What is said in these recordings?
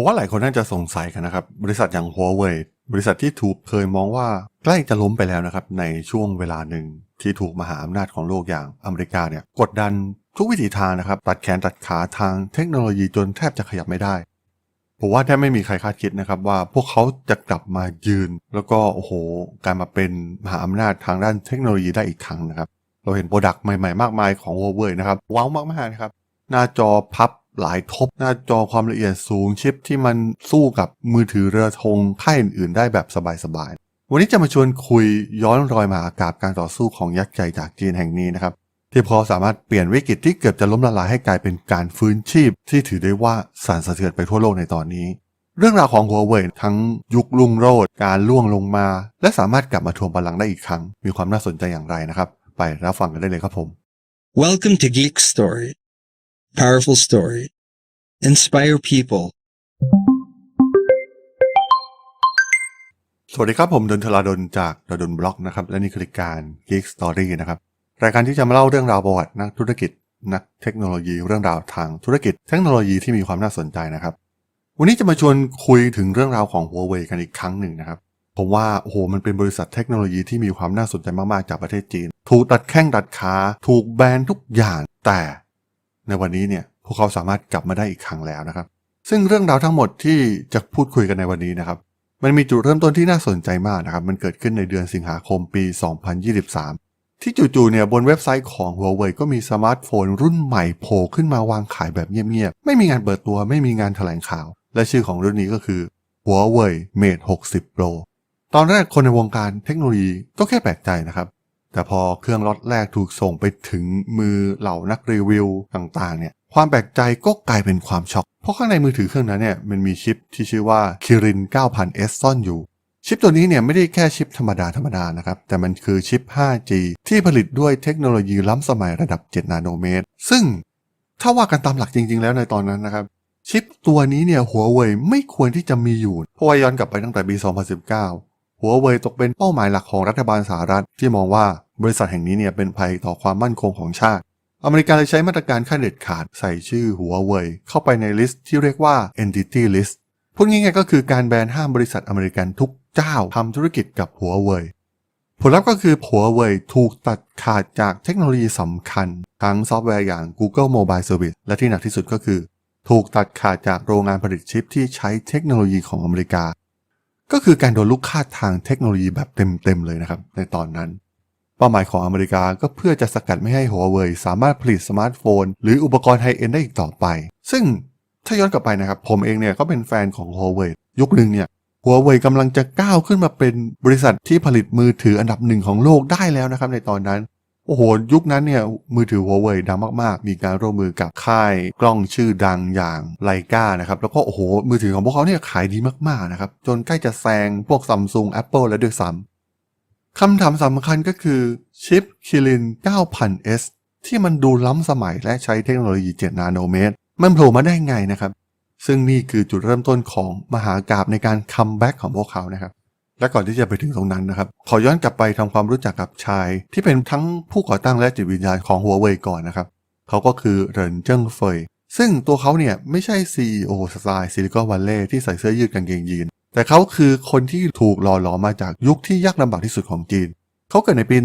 ผมว่าหลายคนน่าจะสงสัยกันนะครับ บริษัทอย่าง Huawei บริษัทที่ถูกเคยมองว่าใกล้จะล้มไปแล้วนะครับ ในช่วงเวลาหนึ่งที่ถูกมหาอำนาจของโลกอย่างอเมริกาเนี่ยกดดันทุกวิถีทางนะครับ ตัดแขนตัดขาทางเทคโนโลยีจนแทบจะขยับไม่ได้ ผมว่าแทบไม่มีใครคาดคิดนะครับ ว่าพวกเขาจะกลับมายืน แล้วก็โอ้โหการมาเป็นมหาอำนาจทางด้านเทคโนโลยีได้อีกครั้งนะครับ เราเห็นโปรดักต์ใหม่ๆ มากมายของ Huawei นะครับว้าวมากๆนะครับหน้าจอพับ หลายทบหน้าจอความละเอียดสูงชิปที่มันสู้กับมือถือเรือธงค่ายอื่นๆ ได้แบบสบายๆ วันนี้จะมาชวนคุยย้อนรอยมหากาบการต่อสู้ของยักษ์ใหญ่จากจีนแห่งนี้นะครับที่พอสามารถเปลี่ยนวิกฤตที่เกือบจะล้มละลายให้กลายเป็นการฟื้นชีพ ที่ถือได้ว่าสั่นสะเทือนไปทั่วโลกในตอนนี้ เรื่องราวของ Huawei ทั้งยุคลุงโรดการล่วงลงมา และสามารถกลับมาทวงบัลลังก์ได้อีกครั้ง มีความน่าสนใจอย่างไรนะครับ ไปรับฟังกันได้เลยครับผม Welcome to Geek Story. Powerful story. Inspire people. สวัสดีครับ ผมดนทลาดนจากดนบล็อกนะครับ และนี่คือรายการ Geek Story นะครับ รายการที่จะมาเล่าเรื่องราวประวัตินักธุรกิจ นักเทคโนโลยีเรื่องราวทางธุรกิจ เทคโนโลยีที่มีความน่าสนใจนะครับ วันนี้จะมาชวนคุยถึงเรื่องราวของ Huawei กันอีกครั้งหนึ่งนะครับผมว่าโอ้โหมันเป็นบริษัทเทคโนโลยีที่มีความน่าสนใจมาก ๆ จากประเทศจีน ถูกตัดแข้งตัดขา ถูกแบนทุกอย่าง แต่ ในวันนี้เนี่ยพวกเขาสามารถกลับมาได้อีกครั้งแล้วนะครับ ซึ่งเรื่องราวทั้งหมดที่จะพูดคุยกันในวันนี้นะครับ มันมีจุดเริ่มต้นที่น่าสนใจมากนะครับ มันเกิดขึ้นในเดือนสิงหาคมปี 2023 ที่จู่ๆเนี่ยบนเว็บไซต์ของ Huawei ก็มีสมาร์ทโฟนรุ่นใหม่โผล่ขึ้นมาวางขายแบบเงียบๆ ไม่มีงานเปิดตัว ไม่มีงานแถลงข่าว และชื่อของรุ่นนี้ก็คือ Huawei Mate 60 Pro ตอนแรกคนในวงการเทคโนโลยีก็แค่แปลกใจนะครับ แต่พอเครื่องล็อตแรกถูกส่งไปถึงมือเหล่านักรีวิวต่างๆเนี่ยความแปลกใจก็กลายเป็นความช็อก เพราะข้างในมือถือเครื่องนั้นเนี่ยมันมีชิปที่ชื่อว่า Kirin 9000S ซ่อนอยู่ ชิปตัวนี้เนี่ยไม่ได้แค่ชิปธรรมดาธรรมดานะครับ แต่มันคือชิป 5G ที่ผลิตด้วยเทคโนโลยีล้ำสมัยระดับ 7 นาโนเมตร ซึ่งถ้าว่ากันตามหลักจริง ๆ แล้วในตอนนั้นนะครับ ชิปตัวนี้เนี่ยหัวเว่ยไม่ควรที่จะมีอยู่เพราะว่าย้อนกลับไปตั้งแต่ปี 2019 หัวเว่ยตกเป็นเป้าหมายหลักของรัฐบาลสหรัฐ ที่มองว่าบริษัทแห่งนี้เนี่ยเป็นภัยต่อความมั่นคงของชาติ อเมริกาเลยใช้มาตรการขั้นเด็ดขาดใส่ชื่อหัวเว่ยเข้าไปในลิสต์ที่เรียกว่า entity list พูดง่ายๆก็คือการแบนห้ามบริษัทอเมริกันทุกเจ้าทำธุรกิจกับหัวเว่ยผลลัพธ์ก็คือหัวเว่ยถูกตัดขาดจากเทคโนโลยีสำคัญ ทั้งซอฟต์แวร์อย่าง Google Mobile Service และที่หนักที่สุดก็คือ ถูกตัดขาดจากโรงงานผลิตชิปที่ใช้เทคโนโลยีของอเมริกา ก็คือการโดนลูกค้าทางเทคโนโลยีแบบเต็มๆเลยนะครับในตอนนั้น เป้าหมายของอเมริกาก็เพื่อจะสกัดไม่ให้หัวเว่ยสามารถผลิตสมาร์ทโฟน หรืออุปกรณ์ไฮเอ็นได้อีกต่อไป ซึ่งถ้าย้อนกลับไปนะครับ ผมเองเนี่ยก็เป็นแฟนของหัวเว่ยยุคหนึ่งเนี่ยหัวเว่ยกำลังจะก้าวขึ้นมาเป็นบริษัทที่ผลิตมือถืออันดับหนึ่งของโลกได้แล้วนะครับในตอนนั้น อ้โห ยุคนั้นเนี่ยมือถือหัวเว่ยดังมากๆ มีการร่วมมือกับค่ายกล้องชื่อดังอย่างไลกานะครับ แล้วก็โอ้โห มือถือของพวกเขาเนี่ยขายดีมากๆนะครับ จนใกล้จะแซงพวกซัมซุง Apple แล้วด้วยซ้ำคำถามสำคัญก็คือชิป Kirin 9000S ที่มันดูล้ำสมัยและใช้เทคโนโลยี 7 นาโนเมตร มันโผล่มาได้ไงนะครับ ซึ่งนี่คือจุดเริ่มต้นของมหากราบในการคัมแบ็กของพวกเขานะครับ และก่อนที่จะไปถึงตรงนั้นนะครับ ขอย้อนกลับไปทำความรู้จักกับชาย ที่เป็นทั้งผู้ก่อตั้งและจิตวิญญาณของหัวเว่ยก่อนนะครับ เขาก็คือเหรินเจิ้งเฟย ซึ่งตัวเขาเนี่ยไม่ใช่ CEO สไตล์ซิลิคอนวัลเลย์ที่ใส่เสื้อยืดกางเกงยีน แต่เขาคือคนที่ถูกหล่อหลอมมาจากยุคที่ยากลำบากที่สุดของจีน เขาเกิดในปี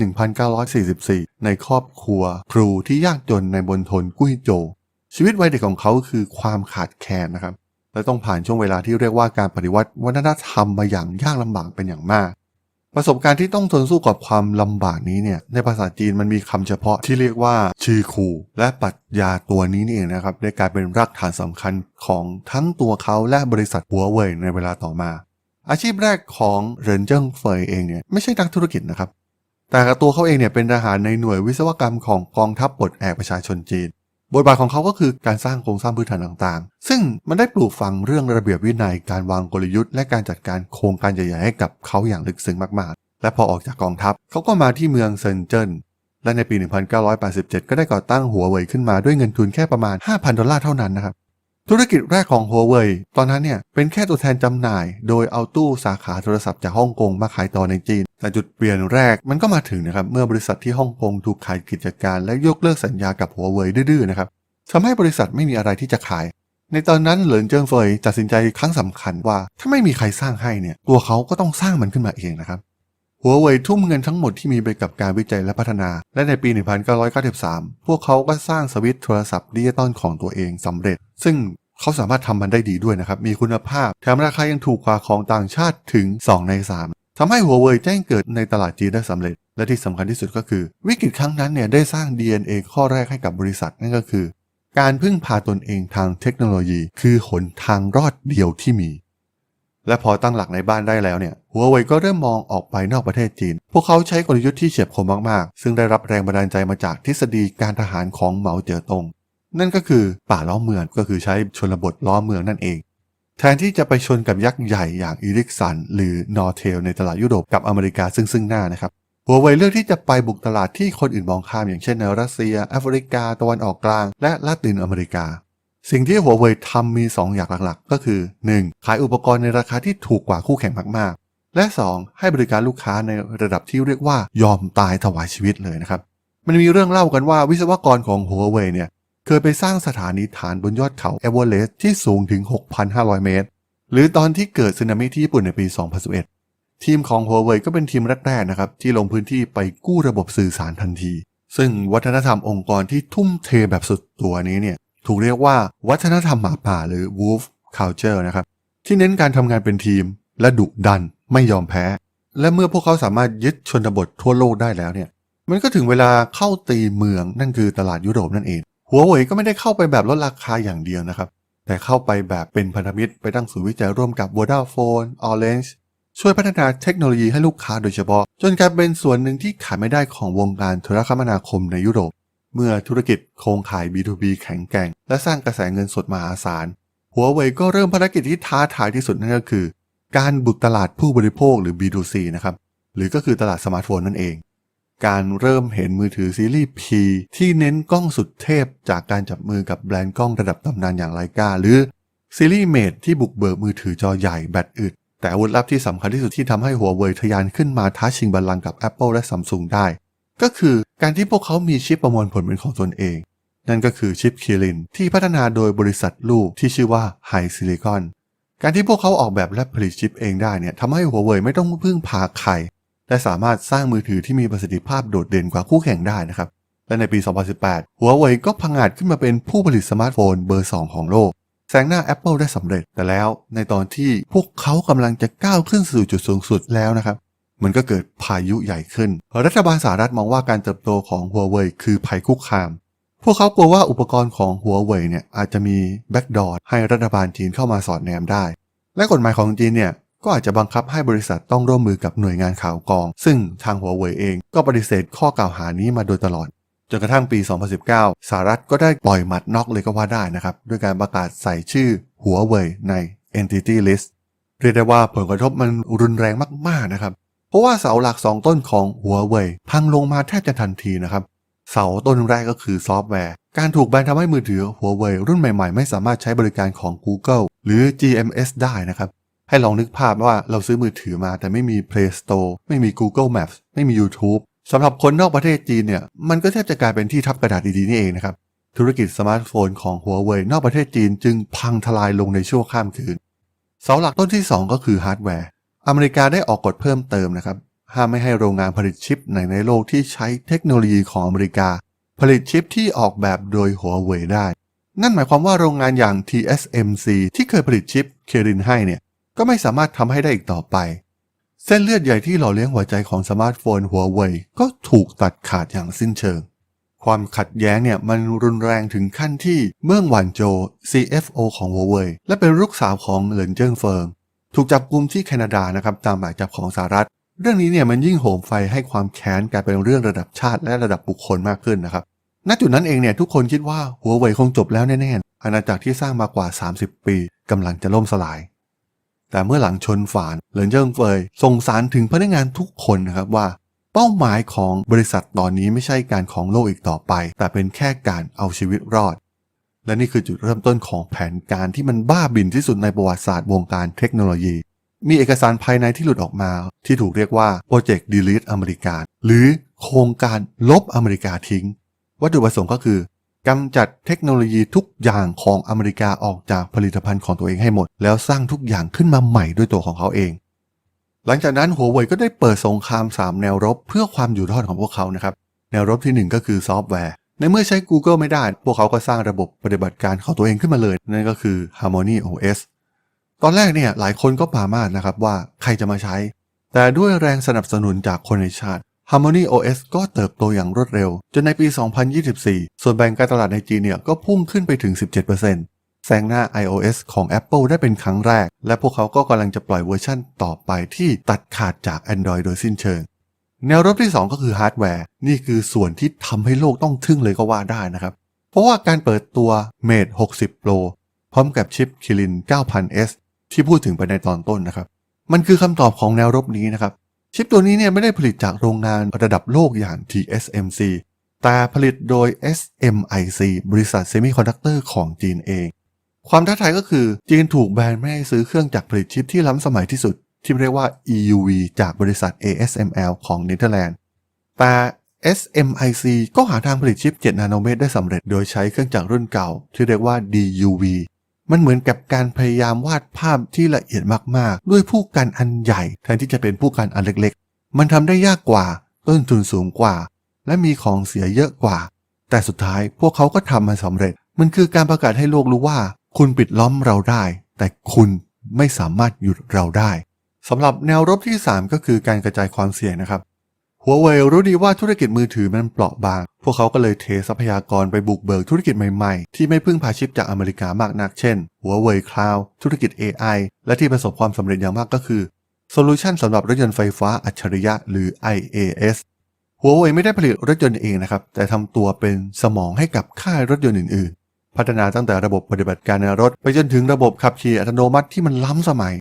1944 ในครอบครัว ครูที่ยากจนในบนทนกุ้ยโจวชีวิตวัยเด็กของเขาคือความขาดแคลนนะครับ และต้องผ่านช่วงเวลาที่เรียกว่าการปฏิวัติวัฒนธรรมมาอย่างยากลำบากเป็นอย่างมาก ประสบการณ์ที่ต้องทนสู้กับความลำบากนี้เนี่ยในภาษาจีนมันมีคำเฉพาะที่เรียกว่าชื่อคูและปรัชญาตัวนี้นี่เองนะครับได้กลายเป็นรากฐานสำคัญของทั้งตัวเขาและบริษัทหัวเว่ยในเวลาต่อมา อาชีพแรกของเหรินเจิ้งเฟยเองเนี่ยไม่ใช่นักธุรกิจนะครับแต่ตัวเขาเองเนี่ยเป็นทหารในหน่วยวิศวกรรมของกองทัพปลดแอกประชาชนจีน บทบาทของเขาก็คือการสร้างโครงสร้างพื้นฐานต่างๆ ซึ่งมันได้ปลูกฝังเรื่องระเบียบวินัยการวางกลยุทธ์และการจัดการโครงการใหญ่ๆให้กับเขาอย่างลึกซึ้งมากๆ และพอออกจากกองทัพเขาก็มาที่เมืองเซินเจิ้นและในปี 1987 ก็ได้ก่อตั้งหัวเว่ยขึ้นมาด้วยเงินทุนแค่ประมาณ 5,000 ดอลลาร์เท่านั้นนะครับ ธุรกิจแรกของหัวเว่ยตอนนั้นเนี่ยเป็นแค่ตัวแทนจำหน่าย โดยเอาตู้สาขาโทรศัพท์จากฮ่องกงมาขายต่อในจีน แต่จุดเปลี่ยนแรกมันก็มาถึงนะครับเมื่อบริษัทที่ฮ่องกงถูกขายกิจการและยกเลิกสัญญากับหัวเว่ยดื้อๆนะครับทำให้บริษัทไม่มีอะไรที่จะขาย ในตอนนั้นเหลินเจิ้งเฟยตัดสินใจครั้งสำคัญว่าถ้าไม่มีใครสร้างให้เนี่ยตัวเขาก็ต้องสร้างมันขึ้นมาเองนะครับหัวเว่ยทุ่มเงินทั้งหมดที่มีไปกับการวิจัยและพัฒนา และในปี 1993 พวกเขาก็สร้างสวิตช์โทรศัพท์ดิจิตอลของตัวเองสำเร็จ ซึ่งเขาสามารถทำมันได้ดีด้วยนะครับมีคุณภาพแถมราคายังถูกกว่าของต่างชาติถึง 2 ใน 3 ทำให้หัวเว่ยแจ้งเกิดในตลาดจีนได้สำเร็จ และที่สำคัญที่สุดก็คือ วิกฤตครั้งนั้นเนี่ยได้สร้าง DNA ข้อแรกให้กับบริษัทนั่นก็คือ การพึ่งพาตนเองทางเทคโนโลยี คือหนทางรอดเดียวที่มี และพอตั้งหลักในบ้านได้แล้วเนี่ยหัวเว่ยก็เริ่มมองออกไปนอกประเทศจีน พวกเขาใช้กลยุทธ์ที่เฉียบคมมากๆ ซึ่งได้รับแรงบันดาลใจมาจากทฤษฎีการทหารของเหมาเจ๋อตงนั่นก็คือป่าล้อมเมืองก็คือใช้ชนบทล้อมเมืองนั่นเอง แทนที่จะไปชนกับยักษ์ใหญ่อย่างอีริกสันหรือนอร์เทลในตลาดยุโรปกับอเมริกาซึ่งซึ่งหน้านะครับหัวเว่ยเลือกที่จะไปบุกตลาดที่คนอื่นมองข้ามอย่างเช่นในรัสเซีย แอฟริกา ตะวันออกกลาง และลาตินอเมริกา สิ่งที่หัวเว่ยทำมี 2 อย่างหลักๆ ก็คือ 1. ขายอุปกรณ์ในราคาที่ถูกกว่าคู่แข่งมากๆ และ 2. ให้บริการลูกค้าในระดับที่เรียกว่ายอมตายถวายชีวิตเลยนะครับ มันมีเรื่องเล่ากันว่าวิศวกรของหัวเว่ยเนี่ย เคยไปสร้างสถานีฐานบนยอดเขาเอเวอเรสต์ที่สูงถึง 6,500 เมตร หรือตอนที่เกิดสึนามิที่ญี่ปุ่นในปี 2011 ทีมของหัวเว่ยก็เป็นทีมแรกๆนะครับที่ลงพื้นที่ไปกู้ระบบสื่อสารทันที ซึ่งวัฒนธรรมองค์กรที่ทุ่มเทแบบสุดตัวนี้เนี่ยถูกเรียกว่าวัฒนธรรมหมาป่าหรือ wolf culture นะครับที่เน้นการทำงานเป็นทีม และดุดันไม่ยอมแพ้ และเมื่อพวกเขาสามารถยึดชนบททั่วโลกได้แล้วเนี่ยมันก็ถึงเวลาเข้าตีเมืองนั่นคือตลาดยุโรปนั่นเอง หัวเว่ยก็ไม่ได้เข้าไปแบบลดราคาอย่างเดียวนะครับ แต่เข้าไปแบบเป็นพันธมิตรไปตั้งศูนย์วิจัยร่วมกับ Vodafone Orange ช่วยพัฒนาเทคโนโลยีให้ลูกค้าโดยเฉพาะ จนกลายเป็นส่วนหนึ่งที่ขาดไม่ได้ของวงการโทรคมนาคมในยุโรป เมื่อธุรกิจโครงข่าย B2B แข็งแกร่ง และสร้างกระแสเงินสดมหาศาลหัวเว่ยก็เริ่มภารกิจที่ท้าทายที่สุดนั่นก็คือ การบุกตลาดผู้บริโภคหรือ B2C นะครับหรือก็คือตลาดสมาร์ทโฟนนั่นเอง การเริ่มเห็นมือถือซีรีส์ P ที่เน้นกล้องสุดเทพจากการจับมือกับแบรนด์กล้องระดับตำนานอย่างไลกาหรือซีรีส์เมดที่บุกเบิกมือถือจอใหญ่แบตอึด แต่อาวุธลับที่สำคัญที่สุดที่ทำให้หัวเว่ยทะยานขึ้นมาท้าชิงบัลลังก์กับ Apple และ Samsung ได้ ก็คือการที่พวกเขามีชิปประมวลผลเป็นของตนเอง นั่นก็คือชิปคิรินที่พัฒนาโดยบริษัทลูกที่ชื่อว่า High Silicon การที่พวกเขาออกแบบและผลิตชิปเองได้เนี่ยทำให้หัวเว่ยไม่ต้องพึ่งพาใคร และสามารถสร้างมือถือที่มีประสิทธิภาพโดดเด่นกว่าคู่แข่งได้นะครับ และในปี 2018 หัวเว่ยก็พังอาจขึ้นมาเป็นผู้ผลิตสมาร์ทโฟนเบอร์ 2 ของโลก แซงหน้า Apple ได้สำเร็จ แต่แล้วในตอนที่พวกเขากำลังจะก้าวขึ้นสู่จุดสูงสุดแล้วนะครับมันก็เกิดพายุใหญ่ขึ้น รัฐบาลสหรัฐมองว่าการเติบโตของหัวเว่ยคือภัยคุกคาม พวกเขากลัวว่าอุปกรณ์ของหัวเว่ยเนี่ยอาจจะมีแบ็กดอร์ให้รัฐบาลจีนเข้ามาสอดแนมได้ และกฎหมายของจีนเนี่ย ก็อาจจะบังคับให้บริษัทต้องร่วมมือกับหน่วยงานข่าวกรอง ซึ่งทางหัวเว่ยเองก็ปฏิเสธข้อกล่าวหานี้มาโดยตลอดจนกระทั่งปี 2019 สหรัฐก็ได้ปล่อยหมัดน็อกเลยก็ว่าได้นะครับด้วยการประกาศใส่ชื่อหัวเว่ยใน Entity List เรียกได้ว่าผลกระทบมันรุนแรงมากๆนะครับ เพราะว่าเสาหลัก 2 ต้นของหัวเว่ยพังลงมาแทบจะทันทีนะครับ เสาต้นแรกก็คือซอฟต์แวร์ การถูกแบนทำให้มือถือหัวเว่ยรุ่นใหม่ๆ ไม่สามารถใช้บริการของ Google หรือ GMS ได้นะครับ ให้ลองนึกภาพว่าเราซื้อมือถือมาแต่ไม่มี Play Store ไม่มี Google Maps ไม่มี YouTube สำหรับคนนอกประเทศจีนเนี่ย มันก็แทบจะกลายเป็นที่ทับกระดาษดีๆนี่เองนะครับ ธุรกิจสมาร์ทโฟนของหัวเว่ยนอกประเทศจีนจึงพังทลายลงในชั่วข้ามคืน เสาหลักต้นที่ 2 ก็คือฮาร์ดแวร์ อเมริกาได้ออกกฎเพิ่มเติมนะครับห้ามไม่ให้โรงงานผลิตชิปไหนในโลกที่ใช้เทคโนโลยีของอเมริกา ผลิตชิปที่ออกแบบโดยหัวเว่ยได้ นั่นหมายความว่าโรงงานอย่าง TSMC ที่เคยผลิตชิปเครินให้เนี่ย ก็ไม่สามารถทำให้ได้อีกต่อไป เส้นเลือดใหญ่ที่หล่อเลี้ยงหัวใจของสมาร์ทโฟนหัวเว่ยก็ถูกตัดขาดอย่างสิ้นเชิง ความขัดแย้งเนี่ยมันรุนแรงถึงขั้นที่เมื่องหวานโจ CFO ของหัวเว่ยและเป็นลูกสาวของเหลินเจิ้งเฟิง ถูกจับกุมที่แคนาดานะครับตามหมายจับของสหรัฐ เรื่องนี้เนี่ยมันยิ่งโหมไฟให้ความแค้นกลายเป็นเรื่องระดับชาติและระดับบุคคลมากขึ้นนะครับณจุดนั้นเองเนี่ยทุกคนคิดว่าหัวเว่ยคงจบแล้วแน่ๆอาณาจักรที่สร้างมากว่า 30 ปีกำลังจะล่มสลาย แต่เมื่อหลังชนฝานเหลินเจิ้งเฟยส่งสารถึงพนักงานทุกคนนะครับว่า เป้าหมายของบริษัทตอนนี้ไม่ใช่การของโลกอีกต่อไป แต่เป็นแค่การเอาชีวิตรอด และนี่คือจุดเริ่มต้นของแผนการที่มันบ้าบินที่สุดในประวัติศาสตร์วงการเทคโนโลยี มีเอกสารภายในที่หลุดออกมา ที่ถูกเรียกว่าโปรเจกต์ Delete อเมริกาหรือโครงการลบอเมริกาทิ้ง วัตถุประสงค์ก็คือ กำจัดเทคโนโลยีทุกอย่างของอเมริกาออกจากผลิตภัณฑ์ของตัวเองให้หมด แล้วสร้างทุกอย่างขึ้นมาใหม่ด้วยตัวของเขาเอง หลังจากนั้นหัวเว่ยก็ได้เปิดสงคราม 3 แนวรบเพื่อความอยู่รอดของพวกเขานะครับ แนวรบทีหนึ่1 ก็คือซอฟต์แวร์ ในเมื่อใช้ Google ไม่ได้ พวกเขาก็สร้างระบบปฏิบัติการของตัวเองขึ้นมาเลย นั่นก็คือ Harmony OS ตอนแรกเนี่ยหลายคนก็ปามาสนะครับว่าใครจะมาใช้ แต่ด้วยแรงสนับสนุนจากคนในชาติ Harmony OS ก็เติบโตอย่างรวดเร็ว จนในปี 2024 ส่วนแบ่งการตลาดในจีนเนี่ยก็พุ่งขึ้นไปถึง 17%แซงหน้า iOS ของ Apple ได้เป็นครั้งแรก และพวกเขาก็กำลังจะปล่อยเวอร์ชั่นต่อไปที่ตัดขาดจาก Android โดยสิ้นเชิง แนวรบที่ 2 ก็คือฮาร์ดแวร์ นี่คือส่วนที่ทำให้โลกต้องทึ่งเลยก็ว่าได้นะครับ เพราะว่าการเปิดตัว Mate 60 Pro พร้อมกับชิป Kirin 9000S ที่พูดถึงไปในตอนต้นนะครับ มันคือคำตอบของแนวรบนี้นะครับ ชิปตัวนี้เนี่ยไม่ได้ผลิตจากโรงงานระดับโลกอย่าง TSMC แต่ผลิตโดย SMIC บริษัทเซมิคอนดักเตอร์ของจีนเอง ความท้าทายก็คือจีนถูกแบนไม่ให้ซื้อเครื่องจักรผลิตชิปที่ล้ำสมัยที่สุด ที่เรียกว่า EUV จากบริษัท ASML ของเนเธอร์แลนด์ แต่ SMIC ก็หาทางผลิตชิป 7 นาโนเมตรได้สำเร็จ โดยใช้เครื่องจักรรุ่นเก่า ที่เรียกว่า DUV มันเหมือนกับการพยายามวาดภาพที่ละเอียดมากๆ ด้วยผู้กันอันใหญ่แทนที่จะเป็นผู้กันอันเล็กๆ มันทำได้ยากกว่า ต้นทุนสูงกว่า และมีของเสียเยอะกว่า แต่สุดท้ายพวกเขาก็ทำมันสำเร็จ มันคือการประกาศให้โลกรู้ว่า คุณปิดล้อมเราได้ แต่คุณไม่สามารถหยุดเราได้สำหรับแนวรบที่ 3 ก็คือการกระจายความเสี่ยงนะครับ หัวเว่ยรู้ดีว่าธุรกิจมือถือมันเปราะบาง พวกเขาก็เลยเททรัพยากรไปบุกเบิกธุรกิจใหม่ๆ ที่ไม่พึ่งพาชิปจากอเมริกามากนักเช่นหัวเว่ยคลาวธุรกิจ AI และที่ประสบความสำเร็จอย่างมากก็คือโซลูชันสำหรับรถยนต์ไฟฟ้าอัจฉริยะหรือ IAS หัวเว่ยไม่ได้ผลิตรถยนต์เองนะครับ แต่ทำตัวเป็นสมองให้กับค่ายรถยนต์อื่นๆ พัฒนาตั้งแต่ระบบปฏิบัติการในรถ ไปจนถึงระบบขับขี่อัตโนมัติที่มันล้ำสมัย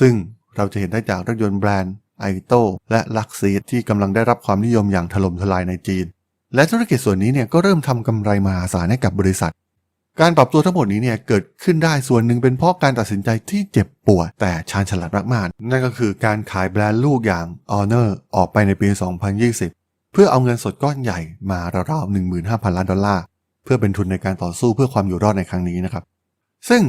ซึ่งเราจะเห็นได้จากรถยนต์แบรนด์ ไอโต้และลักซีดที่กำลังได้รับความนิยมอย่างถล่มทลายในจีน และธุรกิจส่วนนี้เนี่ยก็เริ่มทำกำไรมหาศาลให้กับบริษัท การปรับตัวทั้งหมดนี้เนี่ยเกิดขึ้นได้ส่วนหนึ่งเป็นเพราะการตัดสินใจที่เจ็บปวดแต่ชาญฉลาดมากๆนั่นก็คือการขายแบรนด์ลูกอย่าง Honor ออกไปในปี 2020 เพื่อเอาเงินสดก้อนใหญ่มาราวๆ15,000 ล้านดอลลาร์เพื่อเป็นทุนในการต่อสู้เพื่อความอยู่รอดในครั้งนี้นะครับซึ่ง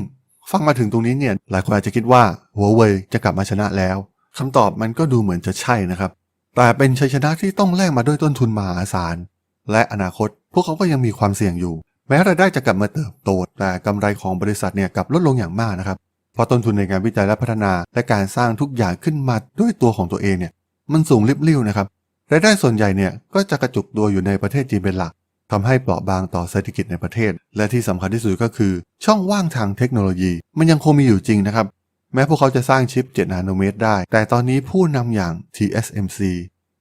ฟังมาถึงตรงนี้เนี่ยหลายคนอาจจะคิดว่าหัวเว่ยจะกลับมาชนะแล้ว คำตอบมันก็ดูเหมือนจะใช่นะครับ แต่เป็นชัยชนะที่ต้องแลกมาด้วยต้นทุนมหาศาล และอนาคตพวกเขาก็ยังมีความเสี่ยงอยู่ แม้รายได้จะกลับมาเติบโต แต่กำไรของบริษัทเนี่ยกลับลดลงอย่างมากนะครับเพราะต้นทุนในการวิจัยและพัฒนาและการสร้างทุกอย่างขึ้นมาด้วยตัวของตัวเองเนี่ยมันสูงริบลิ่วนะครับรายได้ส่วนใหญ่เนี่ยก็จะกระจุกตัวอยู่ในประเทศจีนเป็นหลักทำให้เปราะบางต่อเศรษฐกิจในประเทศ และที่สำคัญที่สุดก็คือ ช่องว่างทางเทคโนโลยี มันยังคงมีอยู่จริงนะครับ แม้พวกเขาจะสร้างชิป 7 นาโนเมตรได้ แต่ตอนนี้ผู้นำอย่าง TSMC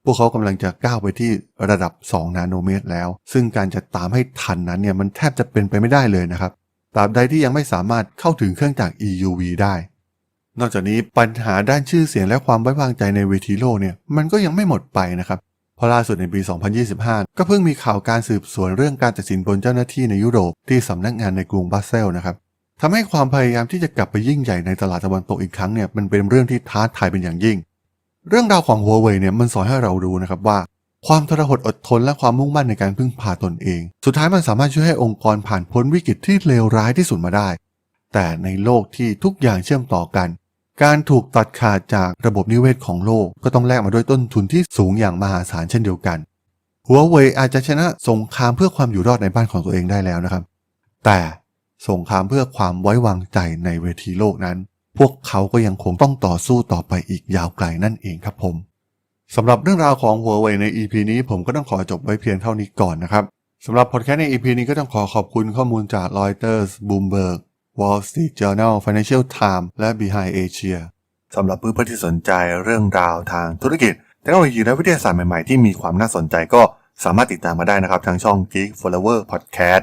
พวกเขากำลังจะก้าวไปที่ระดับ 2 นาโนเมตรแล้ว ซึ่งการจะตามให้ทันนั้นเนี่ยมันแทบจะเป็นไปไม่ได้เลยนะครับ ตราบใดที่ยังไม่สามารถเข้าถึงเครื่องจักร EUV ได้ นอกจากนี้ปัญหาด้านชื่อเสียงและความไว้วางใจในเวทีโลกเนี่ยมันก็ยังไม่หมดไปนะครับเพราะล่าสุดในปี 2025 ก็เพิ่งมีข่าวการสืบสวนเรื่องการตัดสินบนเจ้าหน้าที่ในยุโรปที่สำนักงานในกรุงบรัสเซลนะครับ ทำให้ความพยายามที่จะกลับไปยิ่งใหญ่ในตลาดตะวันตกอีกครั้งเนี่ยมันเป็นเรื่องที่ท้าทายเป็นอย่างยิ่ง เรื่องราวของหัวเว่ยเนี่ยมันสอนให้เรารู้นะครับว่า ความทรหดอดทนและความมุ่งมั่นในการพึ่งพาตนเอง สุดท้ายมันสามารถช่วยให้องค์กรผ่านพ้นวิกฤตที่เลวร้ายที่สุดมาได้ แต่ในโลกที่ทุกอย่างเชื่อมต่อกัน การถูกตัดขาดจากระบบนิเวศของโลก ก็ต้องแลกมาด้วยต้นทุนที่สูงอย่างมหาศาลเช่นเดียวกันหัวเว่ยอาจจะชนะสงครามเพื่อความอยู่รอดในบ้านของตัวเองได้แล้วนะครับ แต่ สงครามเพื่อความไว้วางใจในเวทีโลกนั้น พวกเขาก็ยังคงต้องต่อสู้ต่อไปอีกยาวไกลนั่นเองครับผมสำหรับเรื่องราวของหัวเว่ยใน EP นี้ผมก็ต้องขอจบไว้เพียงเท่านี้ก่อนนะครับสำหรับพอดแคสต์ใน EP นี้ก็ต้องขอขอบคุณข้อมูลจาก Reuters Bloomberg Wall Street Journal Financial Times และ Behind Asia สำหรับเพื่อนๆที่สนใจเรื่องราวทางธุรกิจเทคโนโลยีและวิทยาศาสตร์ใหม่ๆ ที่มีความน่าสนใจก็สามารถติดตามมาได้นะครับทางช่อง Geek Flower Podcast